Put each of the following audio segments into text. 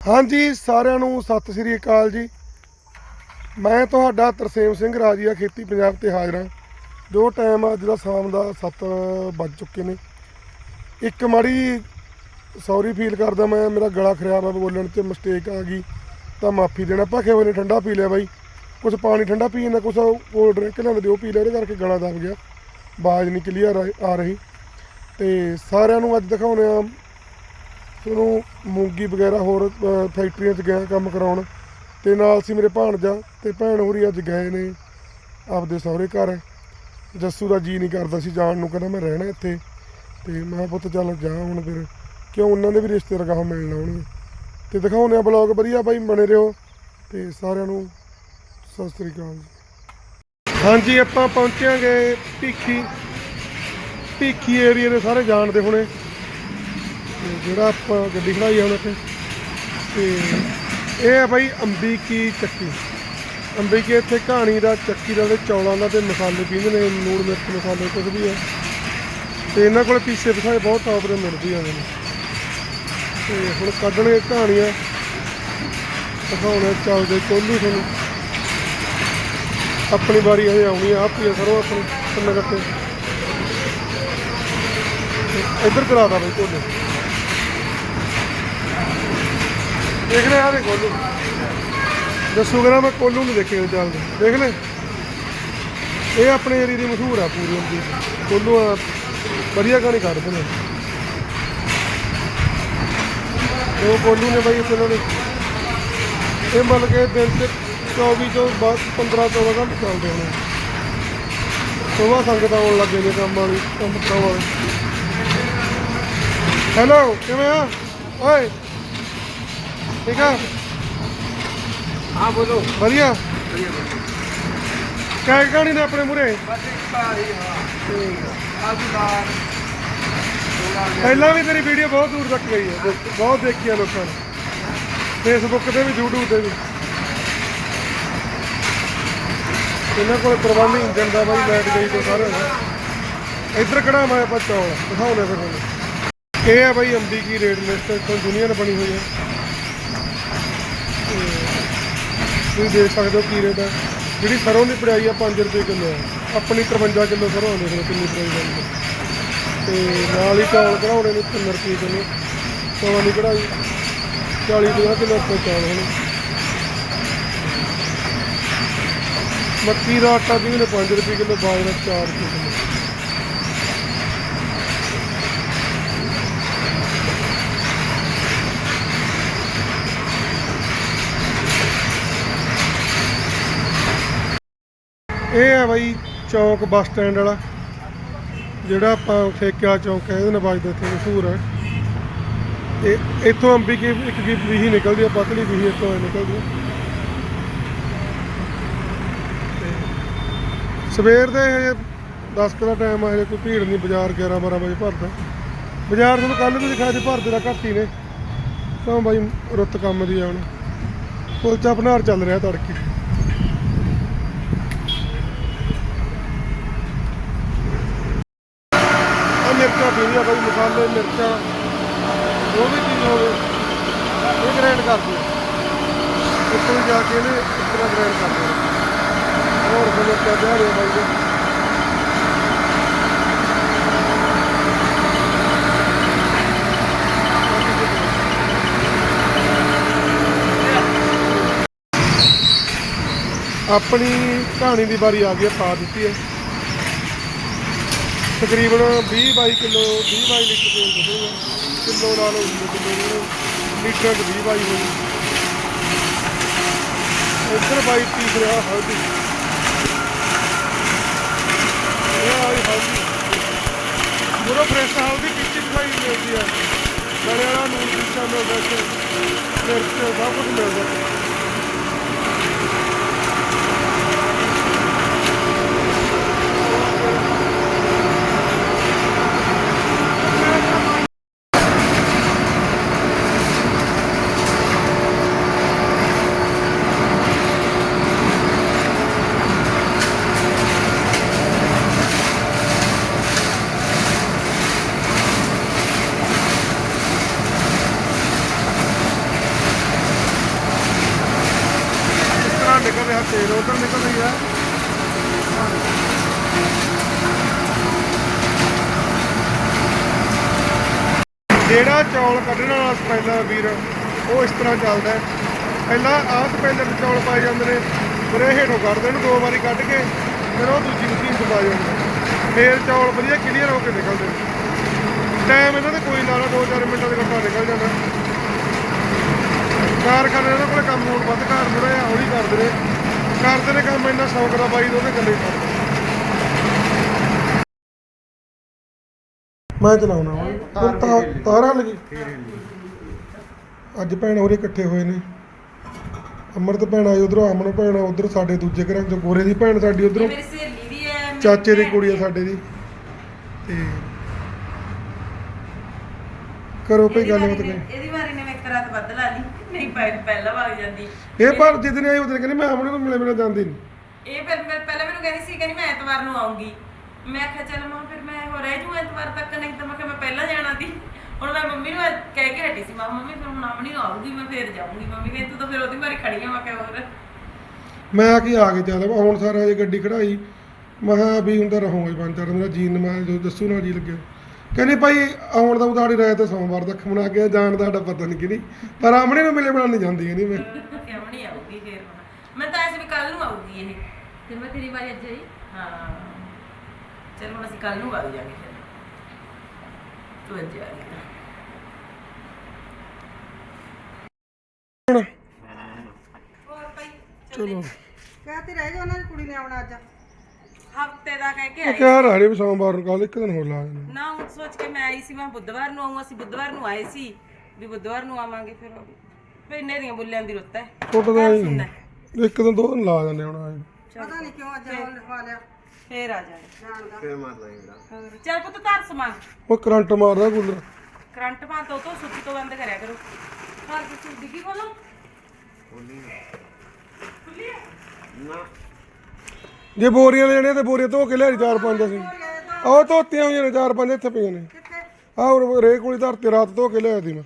ਹਾਂਜੀ, ਸਾਰਿਆਂ ਨੂੰ ਸਤਿ ਸ੍ਰੀ ਅਕਾਲ ਜੀ। ਮੈਂ ਤੁਹਾਡਾ ਤਰਸੇਮ ਸਿੰਘ ਰਾਜੀਆ, ਖੇਤੀ ਪੰਜਾਬ ਤੇ ਹਾਜ਼ਰ ਹਾਂ। ਜੋ ਟਾਈਮ ਅੱਜ ਦਾ ਸ਼ਾਮ ਦਾ 7 ਵੱਜ ਚੁੱਕੇ ਨੇ। ਇੱਕ ਮਾੜੀ ਸੌਰੀ ਫੀਲ ਕਰਦਾ ਮੈਂ, ਮੇਰਾ ਗਲਾ ਖਰਾਬ ਆ, ਬੋਲਣ 'ਚ ਮਿਸਟੇਕ ਆ ਗਈ। ਤਾਂ ਮਾਫੀ ਦੇਣਾ। ਭਾਖੇ ਹੋਏ ਨੇ ਠੰਡਾ ਪੀ ਲਿਆ ਬਾਈ। ਕੁਝ ਪਾਣੀ ਠੰਡਾ ਪੀ ਜਾਂਦਾ ਕੁਝ ਕੋਲਡ ਡਰਿੰਕ ਲੈਂਦੇ ਦਿਓ ਪੀ ਲਿਆ, ਉਹਦੇ ਕਰਕੇ ਗਲਾ ਦਬ ਗਿਆ। ਬਾਜ਼ ਨਹੀਂ ਕਲੀਅਰ ਆ ਰਹੀ। ਤੇ ਸਾਰਿਆਂ ਨੂੰ ਅੱਜ ਦਿਖਾਉਣੇ ਆ ਉਹਨੂੰ ਮੂੰਗੀ ਵਗੈਰਾ ਹੋਰ ਫੈਕਟਰੀਆਂ 'ਚ ਗਿਆ ਕੰਮ ਕਰਾਉਣ। ਤੇ ਨਾਲ ਸੀ ਮੇਰੇ ਭਾਣਜਾ ਤੇ ਭੈਣ ਹੋਰੀ ਅੱਜ ਗਏ ਨੇ ਆਪਦੇ ਸਹੁਰੇ ਘਰ। ਜੱਸੂ ਦਾ ਜੀ ਨਹੀਂ ਕਰਦਾ ਸੀ ਜਾਣ ਨੂੰ, ਕਹਿੰਦਾ ਮੈਂ ਰਹਿਣਾ ਇੱਥੇ। ਤੇ ਮੈਂ ਪੁੱਤ ਚੱਲ ਜਾ ਹੁਣ ਫਿਰ, ਕਿਉਂ ਉਹਨਾਂ ਦੇ ਵੀ ਰਿਸ਼ਤੇ ਰਗਾਹ ਮਿਲਣ ਆਉਣਗੇ। ਤੇ ਦਿਖਾਉਂਦੇ ਆ ਬਲੌਗ ਵਧੀਆ ਬਾਈ, ਬਣੇ ਰਹੋ। ਤੇ ਸਾਰਿਆਂ ਨੂੰ ਸਤਿ ਸ੍ਰੀ ਅਕਾਲ ਜੀ। ਹਾਂਜੀ, ਆਪਾਂ ਪਹੁੰਚਾਂਗੇ ਭੀਖੀ ਭੀਖੀ ਏਰੀਆ ਦੇ ਸਾਰੇ ਜਾਣਦੇ ਹੋਣੇ। ਤੇ ਜਿਹੜਾ ਆਪਾਂ ਗੱਡੀ ਖੜਾਈ ਹੁਣ ਇੱਥੇ ਤੇ ਇਹ ਹੈ ਬਾਈ ਅੰਬੀਕੀ ਚੱਕੀ। ਅੰਬੀ ਕੀ ਇੱਥੇ ਕਹਾਣੀ ਦਾ, ਚੱਕੀ ਦਾ ਤੇ ਚੌਲਾਂ ਦਾ ਤੇ ਮਸਾਲੇ ਪੀਂਦੇ ਨੇ, ਨੂਣ ਮਿਰਚ ਮਸਾਲੇ ਕੁਝ ਵੀ ਹੈ ਤੇ ਇਹਨਾਂ ਕੋਲ ਪੀਸੇ ਪਸਾਏ ਬਹੁਤ ਟੌਪ ਦੇ ਮਿਲਦੇ ਆ ਨੇ ਤੇ ਹੁਣ ਕੱਢਣਗੇ ਕਹਾਣੀਆਂ ਦਿਖਾਉਣੇ ਚੱਲਦੇ ਕੋਲੂ ਤੁਹਾਨੂੰ। ਆਪਣੀ ਵਾਰੀ ਹਜੇ ਆਉਣੀ ਆ, ਆਪ ਹੀ ਆ, ਸਰੋਂ ਆਪਣੀ ਕਿੰਨੇ ਕੱਟੇ ਇੱਧਰ ਕਰਾਤਾ ਬਈ ਕੋਲੂ ਦੇਖ ਲੈ ਆ ਦੇ ਕੋਲੂ ਦੱਸੂਗਾ ਮੈਂ ਕੋਲੂ ਨੂੰ ਦੇਖੇ ਚੱਲਦੇ। ਦੇਖ ਲੈ। ਇਹ ਆਪਣੇ ਏਰੀਏ ਦੀ ਮਸ਼ਹੂਰ ਆ ਪੂਰੀ ਹੁੰਦੀ। ਕੋਲੂ ਵਧੀਆ ਗਾਣੇ ਕੱਢਦੇ ਨੇ। ਉਹ ਕੋਲੂ ਨੇ ਬਾਈ ਇੱਥੇ ਇਹਨਾਂ ਇਹ ਮਤਲਬ ਕਿ ਦਿਨ ਚ 24 ਤੋਂ ਬਾਅਦ 15 14 ਘੰਟੇ ਚੱਲਦੇ ਨੇ। ਸੁਬਾਹ ਸੰਗਤ ਆਉਣ ਲੱਗੇ ਨੇ ਕੰਮ ਵਾਲੀ, ਕੰਮ ਕਰਾਉਣ ਹੈਲੋ ਕਿਵੇਂ ਆ? ਓਏ। ਠੀਕ ਆ? ਹਾਂ ਬੋਲੋ। ਵਧੀਆ? ਵਧੀਆ ਕਾਇ ਕਹਾਣੀ ਨੇ ਆਪਣੇ ਮੂਰੇ ਪਹਿਲਾਂ ਵੀ ਤੇਰੀ ਵੀਡੀਓ ਬਹੁਤ ਦੂਰ ਤੱਕ ਗਈ ਹੈ ਬਹੁਤ ਦੇਖੀ ਹੈ ਲੋਕਾਂ ਨੇ। ਫੇਸਬੁੱਕ ਤੇ ਵੀ YouTube ਤੇ ਵੀ। ਇਹਨਾਂ ਕੋਲ ਪ੍ਰਬੰਧ ਇੰਜਨ ਦਾ ਬਾਈ ਲਾਈਟ ਗਈ ਤੋਂ ਸਾਰੇ। ਇੱਧਰ ਕਿਹੜਾ ਮੈਂ ਪਤਾ ਹੋਣਾ ਦਿਖਾਉਣੇ ਫਿਰ ਇਹ ਆ ਬਾਈ ਅਮਰੀਕੀ ਰੇਡ ਲਿਸਟ ਤੋਂ ਦੁਨੀਆ ਨੇ ਬਣੀ ਹੋਈ ਹੈ ਤੁਸੀਂ ਦੇਖ ਸਕਦੇ ਹੋ ਕੀ ਰੇਟ ਹੈ ਜਿਹੜੀ ਸਰੋਂ ਦੀ ਪੜਾਈ ਆ 5 ਰੁਪਏ ਕਿਲੋ ਹੈ ਆਪਣੀ 53 ਕਿਲੋ ਸਰੋਂ ਦੇਖ ਲਓ ਕਿੰਨੀ ਪੜਾਈ ਜਾਂਦੀ ਹੈ ਤੇ ਨਾਲ ਹੀ ਚੌਲ ਕਢਾਉਣੇ ਨੇ 3 ਰੁਪਏ ਕਿਲੋ। ਚੌਲਾਂ ਦੀ ਕਢਾਈ 40 50 ਕਿਲੋ ਉੱਤੇ ਚੌਲ ਹੋਣੇ। ਮੱਕੀ ਦਾ ਆਟਾ ਵੀ ਨੇ? 5 ਰੁਪਏ ਕਿਲੋ, ਬਾਜਰਾ 4 ਰੁਪਏ ਕਿਲੋ ਇਹ ਹੈ ਬਾਈ ਚੌਂਕ ਬੱਸ ਸਟੈਂਡ ਵਾਲਾ, ਜਿਹੜਾ ਆਪਾਂ ਠੇਕੇ ਚੌਂਕ ਹੈ, ਇਹਦੇ ਨੇ ਵੱਜਦਾ ਇੱਥੇ ਮਸ਼ਹੂਰ ਹੈ। ਤੇ ਇੱਥੋਂ ਅੰਬੀ ਕੀ, ਇੱਕ ਕੀ ਵੀਹੀ ਨਿਕਲਦੀ ਆ, ਪਤਲੀ ਵੀਹੀ ਇੱਥੋਂ ਨਿਕਲਦੀ ਸਵੇਰ ਦੇ ਹਜੇ 10 ਕੁ ਦਾ ਟਾਈਮ ਆ, ਹਜੇ ਕੋਈ ਭੀੜ ਨਹੀਂ, ਬਾਜ਼ਾਰ 11 12 ਵਜੇ ਭਰਦਾ। ਬਾਜ਼ਾਰ ਤੁਹਾਨੂੰ ਕੱਲ ਵੀ ਦਿਖਾਇਆ ਸੀ, ਭਰਦੇ ਦਾ ਘੱਟ ਹੀ ਨੇ। ਤਾਂ ਬਾਈ ਰੁੱਤ ਕੰਮ ਦੀ ਆਉਣ ਕੁਲਚਾ ਭਨਾਰ ਚੱਲ ਰਿਹਾ, ਤੜਕੇ। ਮਿਰਚਾਂ ਪੀਣੀਆਂ ਬਾਈ, ਮਸਾਲੇ, ਮਿਰਚਾਂ ਜੋ ਵੀ ਚੀਜ਼ ਹੋਵੇ ਇਹ ਗ੍ਰਾਈਂਡ ਕਰ ਦਿਓ ਉੱਥੇ ਜਾ ਕੇ ਇਹਨੇ ਇਸ ਤਰ੍ਹਾਂ ਗ੍ਰਾਈਂਡ ਕਰ ਦਿਓ ਹੋਰ ਕੋਈ ਕਿਆ ਕਹਿ ਰਹੇ ਬਾਈ ਜੀ ਆਪਣੀ ਕਹਾਣੀ ਦੀ ਵਾਰੀ ਆ ਗਈ ਪਾ ਦਿੱਤੀ ਹੈ। ਤਕਰੀਬਨ 20 22 ਕਿਲੋ 20 22 ਲੀਟਰ ਤੇਲ ਨਿਕਲੂਗਾ ਕਿਲੋ ਲਾ ਲਓ ਕਿਲੋ ਲੀਟਰ 20 22 ਹੋਈ। ਇੱਧਰ ਬਾਈ ਪੀਸ ਰਿਹਾ ਹਲਦੀ। ਇਹ ਆਈ ਹਲਦੀ। ਪੂਰਾ ਫਰੈਸ਼ ਹਲਦੀ ਪਿੱਛੇ ਭਾਈ ਮਿਲਦੀ ਹੈ ਬੜੇ ਨੂਨ ਪਿੱਛਾ ਮਿਲਦਾ ਮਿਰਚ ਸਭ ਕੁਝ ਮਿਲਦਾ। ਜਿਹੜਾ ਚੌਲ ਕੱਢਣ ਵਾਲਾ ਸਪੈਲਰ ਵੀਰ, ਉਹ ਇਸ ਤਰ੍ਹਾਂ ਚੱਲਦਾ ਪਹਿਲਾਂ ਆਹ ਸਪੈਲਰ ਚੌਲ ਪਾਏ ਜਾਂਦੇ ਨੇ, ਫਿਰ ਇਹ ਹੇਠੋਂ ਕੱਢਦੇ ਨੇ ਦੋ ਵਾਰੀ ਕੱਢ ਕੇ, ਫਿਰ ਉਹ ਦੂਜੀ ਮਸ਼ੀਨ 'ਚ ਪਾਏ ਜਾਂਦੇ ਨੇ। ਫੇਰ ਚੌਲ ਵਧੀਆ ਕਲੀਅਰ ਹੋ ਕੇ ਨਿਕਲਦੇ ਨੇ। ਟਾਈਮ ਇਹਨਾਂ ਦੇ ਕੋਈ ਲਾਣਾ 2-4 ਮਿੰਟਾਂ ਦੇ ਕੱਪੜਾ ਨਿਕਲ ਜਾਂਦਾ। ਕਾਰਖਾਨੇ ਇਹਨਾਂ ਕੋਲ ਕੰਮ ਹੋਣ ਵੱਧ, ਘਰ ਮੁੜੇ ਆ ਹੌਲੀ ਕਰਦੇ ਨੇ। ਕਰਦੇ ਨੇ ਕੰਮ ਇੰਨਾ ਸ਼ੌਕ ਦਾ ਬਾਈ ਦਾ ਉਹਦੇ ਗੱਲੇ ਕਰਦੇ ਮੈਂ ਚਲਾਉਣਾ ਵਾ। ਤਾਂ ਤਾਰਾਂ ਲੱਗੀ। ਅੱਜ ਭੈਣ ਹੋਰੇ ਇਕੱਠੇ ਹੋਏ ਨੇ। ਅਮਰਤ ਭੈਣ ਆਈ ਉਧਰੋਂ ਅਮਨ ਭੈਣ ਉਧਰ ਸਾਡੇ ਦੂਜੇ ਘਰਾਂ ਚੋਂ ਗੋਰੇ ਦੀ ਭੈਣ ਸਾਡੀ ਉਧਰੋਂ। ਮੇਰੀ ਸਹੇਲੀ ਦੀ ਹੈ ਮੇਰੀ ਚਾਚੇ ਦੀ ਭੈਣ ਕੁੜੀ ਆ ਸਾਡੇ ਦੀ। ਤੇ ਕਰੋ ਕੋਈ ਇਹਦੀ ਗੱਲ ਵਾਰੀ ਬਾਤ ਨੇ- ਕਰੇ। ਇਹਦੀ ਵਾਰੀ ਨੇ ਮੈਂ ਇੱਕ ਰਾਤ ਵੱਧ ਲਾ ਲਈ। ਨਹੀਂ ਪਹਿ- ਪਹਿਲਾਂ ਵਗ ਜਾਂਦੀ। ਇਹ ਪਰ ਜਿੱਦਣ ਆਈ ਉਦੋਂ ਕਹਿੰਦੀ ਮੈਂ ਅਮਨ ਨੂੰ ਮਿਲੇ ਬਿਨਾਂ ਜਾਂਦੀ ਨਹੀਂ ਇਹ ਫਿਰ ਮੈਂ ਪਹਿਲਾਂ ਮੈਨੂੰ ਕਹਿੰਦੀ ਸੀ ਕਹਿੰਦੀ ਮੈਂ ਐਤਵਾਰ ਨੂੰ ਆਉਂਗੀ। ਮੈਂ ਆਖਿਆ ਚੱਲ ਮਾਂ ਫਿਰ ਮੈਂ ਹੋ ਰਹਿ ਜੂ ਐਤਵਾਰ ਤੱਕ ਨਹੀਂ ਤਾਂ ਮੈਂ ਕਿਹਾ ਮੈਂ ਪਹਿਲਾਂ ਜਾਣਾ ਸੀ। ਹੁਣ ਮੈਂ ਮੰਮੀ ਨੂੰ ਕਹਿ ਕੇ ਹਟੀ ਸੀ ਮਾਂ ਮੰਮੀ ਫਿਰ ਹੁਣ ਆਮਣੀ ਨੂੰ ਆਊਗੀ ਮੈਂ ਫੇਰ ਜਾਊਂਗੀ। ਮੰਮੀ ਕਹਿੰਦੀ ਤੂੰ ਤਾਂ ਫਿਰ ਉਹਦੀ ਵਾਰੀ ਖੜੀ ਆ ਮੈਂ ਕਿਹਾ ਹੋਰ। ਮੈਂ ਆ ਕੇ ਆ ਕੇ ਚੱਲ ਹੁਣ ਸਾਰਾ ਇਹ ਗੱਡੀ ਖੜਾਈ। ਮੈਂ ਕਿਹਾ ਵੀ ਤਾਂ ਰਹੂੰਗਾ ਹੀ ਪੰਜ ਚਾਰ ਦਿਨ ਮੇਰਾ ਜੀਨ ਮੈਂ ਜੋ ਦੱਸੂ ਨਾ ਜੀ ਲੱਗਿਆ। ਕਹਿੰਦੇ ਭਾਈ ਆਉਣ ਦਾ ਉਦਾੜੀ ਰਾਇ ਤੇ ਸੋਮਵਾਰ ਤੱਕ ਬਣਾ ਕੇ ਜਾਣ ਦਾ ਸਾਡਾ ਪਤਾ ਨਹੀਂ ਕਿ ਨਹੀਂ ਪਰ ਆਮਣੇ ਨੂੰ ਮਿਲੇ ਬਣਾ ਨਹੀਂ ਜਾਂਦੀ ਨਹੀਂ ਮੈਂ। ਕਿ ਆਮਣੀ ਆਊਗੀ ਫੇਰ ਹੁਣ ਮੈਂ ਤਾਂ ਐਸੇ ਵੀ ਕੱਲ ਨੂੰ ਆਊਗੀ ਇਹ। ਤੇ ਮੈਂ ਤੇਰੀ ਵਾਰੀ ਅੱਜ ਆਈ। ਹਾਂ। ਚਲ ਹੁਣ ਅਸੀਂ ਕੱਲ ਨੂੰ ਵਗ ਜਾਾਂਗੇ ਫਿਰ। ਤੂੰ ਅੱਜ ਆ ਗਈ ਹੋਰ ਭਾਈ ਚਲੋ। ਕਹਤੇ ਰਹਿ ਜਾ ਉਹਨਾਂ ਦੀ ਕੁੜੀ ਨੇ ਆਉਣਾ ਅੱਜ? ਹਫ਼ਤੇ ਦਾ ਕਹਿ ਕੇ ਆਈ ਕਹਿ ਰਹੇ ਵੀ ਸੋਮਵਾਰ ਨੂੰ ਕੱਲ ਇੱਕ ਦਿਨ ਹੋਰ ਲਾ ਨਾ ਹੁਣ ਸੋਚ ਕੇ ਮੈਂ ਆਈ ਸੀ ਮੈਂ ਬੁੱਧਵਾਰ ਨੂੰ ਆਊਂ ਅਸੀਂ ਬੁੱਧਵਾਰ ਨੂੰ ਆਏ ਸੀ। ਵੀ ਬੁੱਧਵਾਰ ਨੂੰ ਆਵਾਂਗੇ ਫਿਰ ਫਿਰ ਇੰਨੇ ਦੀਆਂ ਬੁੱਲਿਆਂ ਦੀ ਰੁੱਤ ਹੈ। ਟੁੱਟਦਾ ਹੀ। ਨਹੀਂ। ਇੱਕ ਦਿਨ ਦੋ ਦਿਨ ਲਾ ਜਾਂਦੇ ਹੁਣ ਆਏ। ਪਤਾ ਨਹੀਂ ਕਿਉਂ ਅੱਜ ਉਹ ਲਿਖਵਾ ਲਿਆ ਫੇਰ ਆ ਜਾਏ ਜਾਣ ਦਾ ਹੋਰ ਚੱਲ ਪੁੱਤ ਧਰ ਸਮਾਨ। ਉਹ ਕਰੰਟ ਮਾਰਦਾ ਕੂਲਰ। ਕਰੰਟ ਪਾ ਤੋਂ ਤੋਂ ਸੁੱਚ ਤੋਂ ਬੰਦ ਕਰਿਆ ਕਰੋ। ਘਰ ਦੀ ਸੁੱਚ ਡਿੱਗੀ ਖੋਲੋ। ਖੁੱਲੀ ਹੈ ਜੇ ਬੋਰੀਆਂ ਲੈਣੀਆਂ ਤੇ ਬੋਰੀਆਂ ਧੋ ਕੇ ਲਿਆਈ ਚਾਰ ਪੰਜ ਅਸੀਂ। ਉਹ ਧੋਤੀਆਂ ਹੋਈਆਂ ਨੇ ਚਾਰ ਪੰਜ ਇੱਥੇ ਪਈਆਂ ਨੇ। ਕਿੱਥੇ? ਆਹ ਉਹ ਰੇ ਕੋਲੀ ਧਰਤੇ ਰਾਤ ਧੋ ਕੇ ਲਿਆਈ ਦੀ ਮੈਂ।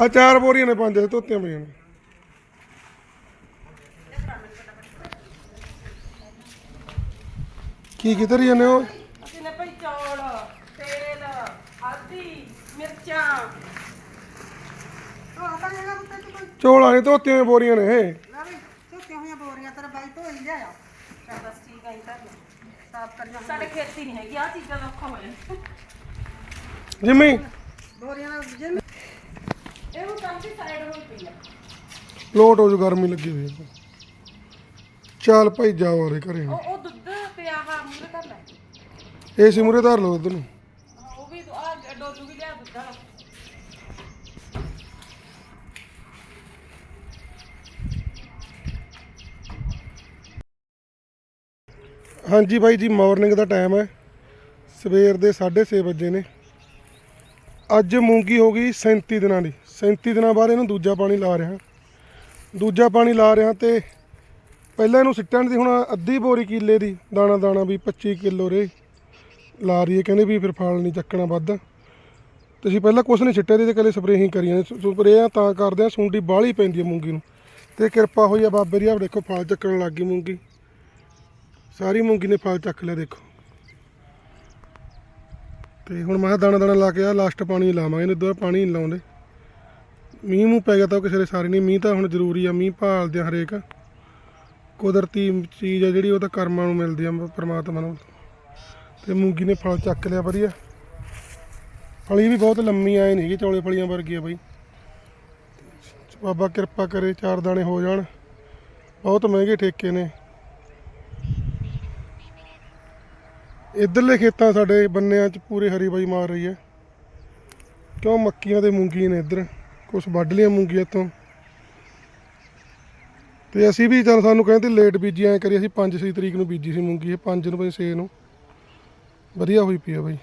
ਆ ਚਾਰ ਬੋਰੀਆਂ ਨੇ ਪੰਜ ਧੋਤੀਆਂ ਪਈਆਂ ਨੇ। ਕੀ ਕਿਧਰ ਜਾਂਦੇ ਹੋ? ਅਸੀਂ ਨੇ ਭਾਈ ਚੌਲ ਤੇਲ ਹਲਦੀ ਮਿਰਚਾਂ। ਉਹ ਆਪਾਂ ਜਿਹੜਾ ਪੁੱਤ ਤੂੰ ਕੋਈ ਚੋਲਾਂ ਨੇ ਧੋਤੀਆਂ ਹੋਈਆਂ ਬੋਰੀਆਂ ਨੇ ਇਹ। ਲੈ ਵੀ ਹੋਈਆਂ ਬੋਰੀਆਂ ਤੇਰਾ ਬਾਈ ਧੋਈ ਲਿਆਇਆ। ਚੱਲ ਬਸ ਠੀਕ ਆਈ ਤਾਂ ਸਾਫ਼ ਕਰ ਜਾ ਸਾਡੇ ਖੇਤੀ ਨਹੀਂ ਹੈਗੀ ਆ ਚੀਜ਼ਾਂ ਦਾ ਔਖਾ ਹੋ ਜਾਂਦਾ। ਜਿੰਮੀ। ਬੋਰੀਆਂ ਨਾਲ ਜਿੰਨ ਇਹ ਉਹ ਕੰਮ ਦੀ ਸਾਈਡ ਹੋਈ ਪਈ ਆ। ਲੋਟ ਹੋ ਜੋ ਗਰਮੀ ਲੱਗੀ ਹੋਈ ਹੈ ਚੱਲ ਭਾਈ ਜਾਓ ਰੇ ਘਰੇ। ਉਹ ਉਹ ਦੁੱਧ ਹਾ ਲੈ ਏਸੀ ਮੂਰੇ ਧਰ ਲਓ ਉਧਰ ਨੂੰ। ਉਹ ਵੀ ਆ ਡੋਲੂ ਵੀ ਲਿਆ ਦੁੱਧ ਹਾਂਜੀ ਬਾਈ ਜੀ ਮਾਰਨਿੰਗ ਦਾ ਟਾਈਮ ਹੈ। ਸਵੇਰ ਦੇ 6:30 ਵਜੇ ਨੇ। ਅੱਜ ਮੂੰਗੀ ਹੋ ਗਈ? 37 ਦਿਨਾਂ ਦੀ। 37 ਦਿਨਾਂ ਬਾਅਦ ਇਹਨੂੰ ਦੂਜਾ ਪਾਣੀ ਲਾ ਰਿਹਾ। ਦੂਜਾ ਪਾਣੀ ਲਾ ਰਿਹਾ ਤੇ ਪਹਿਲਾਂ ਇਹਨੂੰ ਸਿੱਟਣ ਦੀ ਹੁਣ ਅੱਧੀ ਬੋਰੀ ਕਿੱਲੇ ਦੀ ਦਾਣਾ ਦਾਣਾ ਵੀ 25 ਕਿਲੋ ਰੇ। ਲਾ ਰਹੀ ਹੈ ਕਹਿੰਦੇ ਵੀ ਫਿਰ ਫਲ ਨਹੀਂ ਚੱਕਣਾ ਵੱਧ। ਤੇ ਅਸੀਂ ਪਹਿਲਾਂ ਕੁਛ ਨਹੀਂ ਛਿੱਟਿਆ ਤੇ ਕੱਲੇ ਸਪਰੇਅ ਹੀ ਕਰੀਆਂ। ਸਪਰੇਆਂ ਤਾਂ ਕਰਦੇ ਆ, ਸੁੰਡੀ ਬਾਹਲੀ ਪੈਂਦੀ ਹੈ ਮੂੰਗੀ ਨੂੰ। ਤੇ ਕਿਰਪਾ ਹੋਈ ਆ ਬਾਬੇ ਦੀ ਆ ਦੇਖੋ ਫਲ ਚੱਕਣ ਲੱਗ ਗਈ ਮੂੰਗੀ। ਸਾਰੀ ਮੂੰਗੀ ਨੇ ਫਲ ਚੱਕ ਲਿਆ, ਦੇਖੋ। ਤੇ ਹੁਣ ਮੈਂ ਕਿਹਾ ਦਾਣਾ ਦਾਣਾ ਲਾ ਕੇ ਆ ਲਾਸਟ ਪਾਣੀ ਲਾਵਾਂਗੇ ਇਹਨੂੰ ਦੋ ਪਾਣੀ ਨਹੀਂ ਲਾਉਂਦੇ। ਮੀਂਹ ਮੂੰਹ ਪੈ ਗਿਆ ਤਾਂ ਉਹ ਕਿਸੇ ਦੇ ਸਾਰੇ ਨਹੀਂ, ਮੀਂਹ ਤਾਂ ਹੁਣ ਜ਼ਰੂਰੀ ਆ, ਮੀਂਹ ਭਾਲਦੇ ਆ ਹਰੇਕ। ਕੁਦਰਤੀ ਚੀਜ਼ ਆ ਜਿਹੜੀ, ਉਹ ਤਾਂ ਕਰਮਾਂ ਨੂੰ ਮਿਲਦੀ ਆ, ਪਰਮਾਤਮਾ ਨੂੰ। ਤੇ ਮੂੰਗੀ ਨੇ ਫਲ ਚੱਕ ਲਿਆ ਵਧੀਆ। ਫਲੀ ਵੀ ਬਹੁਤ ਲੰਮੀ ਆਏ ਨਹੀਂ ਹੈਗੀ, ਚੌਲੇ ਫਲੀਆਂ ਵਰਗੀ ਬਾਈ। ਬਾਬਾ ਕਿਰਪਾ ਕਰੇ ਚਾਰ ਦਾਣੇ ਹੋ ਜਾਣ। ਬਹੁਤ ਮਹਿੰਗੇ ਠੇਕੇ ਨੇ। ਇਧਰਲੇ ਖੇਤਾਂ ਸਾਡੇ ਬੰਨਿਆਂ 'ਚ ਪੂਰੇ ਹਰੀ ਬਾਈ ਮਾਰ ਰਹੀ ਹੈ। ਕਿਉਂ ਮੱਕੀਆਂ ਤੇ ਮੂੰਗੀ ਨੇ ਇੱਧਰ? ਕੁਛ ਵੱਢ ਲੀਆਂ ਮੂੰਗੀਆਂ ਤੋਂ ਤੇ ਅਸੀਂ ਵੀ ਚੱਲ ਸਾਨੂੰ ਕਹਿੰਦੇ ਲੇਟ ਬੀਜੀ, ਐ ਕਰੀ ਅਸੀਂ 5-6 ਤਰੀਕ ਨੂੰ ਬੀਜੀ ਸੀ ਮੂੰਗੀ, ਇਹ 5 ਨੂੰ 6 ਨੂੰ। ਵਧੀਆ ਹੋਈ ਪਈ ਆ ਬਾਈ।